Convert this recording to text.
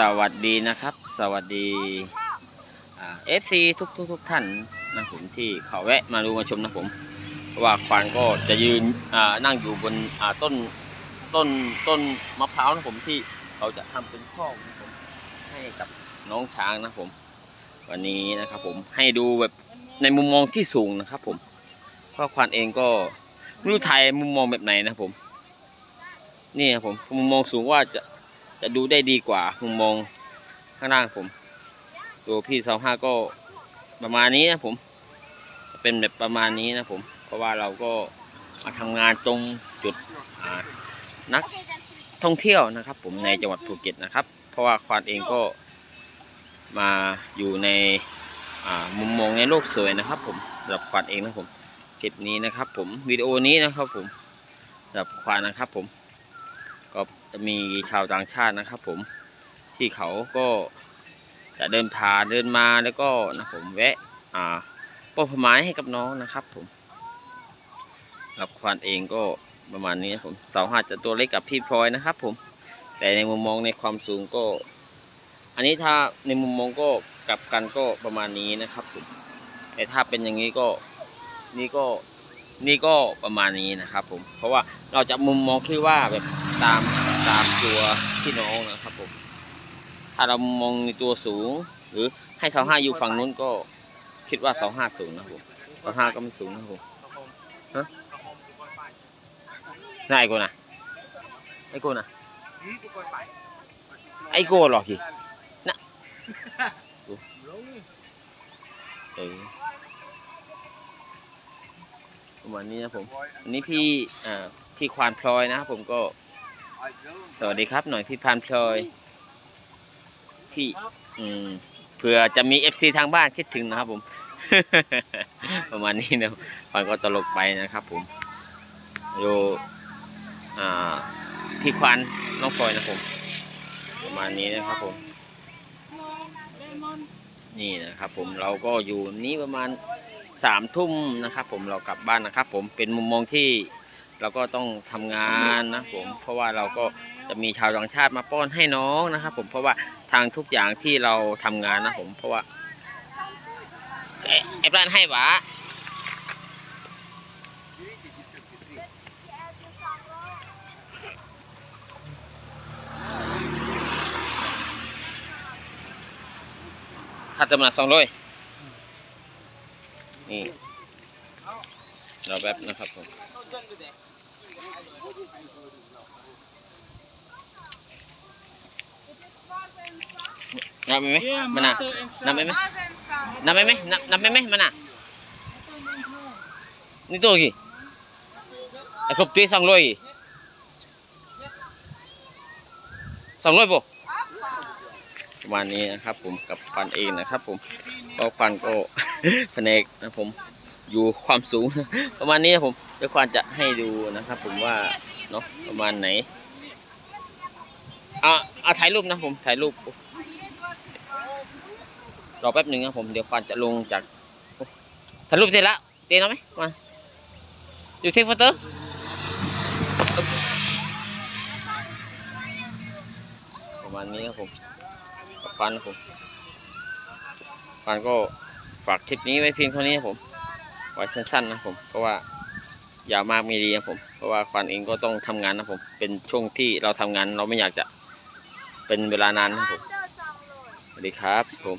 สวัสดีนะครับ สวัสดีเอฟซีทุกทุกทุกท่านนะผมที่เขาแวะมาดูมาชมนะผมว่าควานก็จะยืนอ่านั่งอยู่บนต้นต้นต้นมะพร้าวนะผมที่เขาจะทำเป็นข้อนะผมให้กับน้องช้างนะผม วันนี้นะครับผมให้ดูแบบในมุมมองที่สูงนะครับผมเพราะควานเองก็ไม่รู้ไทยมุมมองแบบไหนนะผม นี่ครับผมมุมมองสูงว่าจะ จะดูได้ดีกว่ามุมมองข้างล่างผม ตัวพี่สองห้าก็ประมาณนี้นะผมเป็นแบบประมาณนี้นะผม เพราะว่าเราก็มาทำงานตรงจุดนักท่องเที่ยวนะครับ ผมในจังหวัดภูเก็ตนะครับ เพราะว่าควานเองก็มาอยู่ในมุมมองในโลกสวยนะครับ ผมสำหรับควานเองนะผมคลิปนี้นะครับ ผมวิดีโอนี้นะครับ ผมสำหรับควานนะครับ ผม จะมีชาวต่างชาตินะครับ ผมที่เขาก็จะเดินผ่านเดินมาแล้วก็นะผมแวะอ่าป้อผไม้ให้กับน้องนะครับผมรับควานเองก็ประมาณนี้นผมเสาหัดจะตัวเล็กกับพี่พลอยนะครับ ผม แต่ในมุมมองในความสูงก็ อันนี้ถ้าในมุมมองก็กลับกันก็ประมาณนี้นะครับผมแต่ถ้าเป็นอย่างนี้ก็นี่ก็นี่ก็ประมาณนี้นะครับ ผมเพราะว่าเราจะมุมมองที่ว่าแบบตาม ตามตัวพี่น้องนะครับผม ถ้าเรามองในตัวสูง หรือให้เสาห้าอยู่ฝั่งนู้นก็คิดว่าเสาห้าสูงนะครับผมเสาห้าก็ไม่สูงนะครับผมฮะน่าไอโกนะไอโกนะไอโกหรอกทีนะเออประมาณนี้นะผมอันนี้พี่อ่าพี่ควานพลอยนะครับผมก็ สวัสดีครับหน่อยพี่พานพลอย พี่อืมเผื่อจะมี FC ทางบ้านคิดถึงนะครับผม ประมาณนี้นะฟันก็ตลกไปนะครับผมโยอ่าพี่ควานน้องพลอยนะผมประมาณนี้นะครับผม นี่นะครับผมเราก็อยู่นี้ประมาณสามทุ่มนะครับผมเรากลับบ้านนะครับผมเป็นมุมมองที่ เราก็ต้องทำงานนะผมเพราะว่าเราก็จะมีชาวต่างชาติมาป้อนให้น้องนะครับ ผมเพราะว่าทางทุกอย่างที่เราทำงานนะผมเพราะว่าเอ๊ะไอ้ปลานให้หวะขัดตำนักสองร้อยนี่เราแป๊บนะครับผม นับไหมไหมมันน่ะนับไหมไหมนับไหมไหมนับนับไหมไหมมันน่ะนี่ตัวกี่ไอ้ครบตีสองร้อยสองร้อยปุ๊ประมาณนี้นะครับผมกับฟันเองนะครับผมก็ฟันก็แผนกนะผม อยู่ความสูง ประมาณนี้นะผมเดี๋ยวควานจะให้ดูนะครับ ผมว่าเนาะประมาณไหนอะเอาถ่ายรูปนะผมถ่ายรูปรอแป๊บหนึ่งครับผมเดี๋ยวควานจะลงจากถ่ายรูปเสร็จแล้วเตียนเอาไหมมาอยู่เทคโฟโต้ประมาณนี้ครับผมกับควานนะผมควานก็ฝากคลิปนี้ไว้เพียงเท่านี้ครับผม ไว้สั้นๆนะผมเพราะว่ายาวมากไม่ดีนะผมเพราะว่าควานเองก็ต้องทำงานนะผมเป็นช่วงที่เราทำงานเราไม่อยากจะเป็นเวลานานนะผมสวัสดีครับผม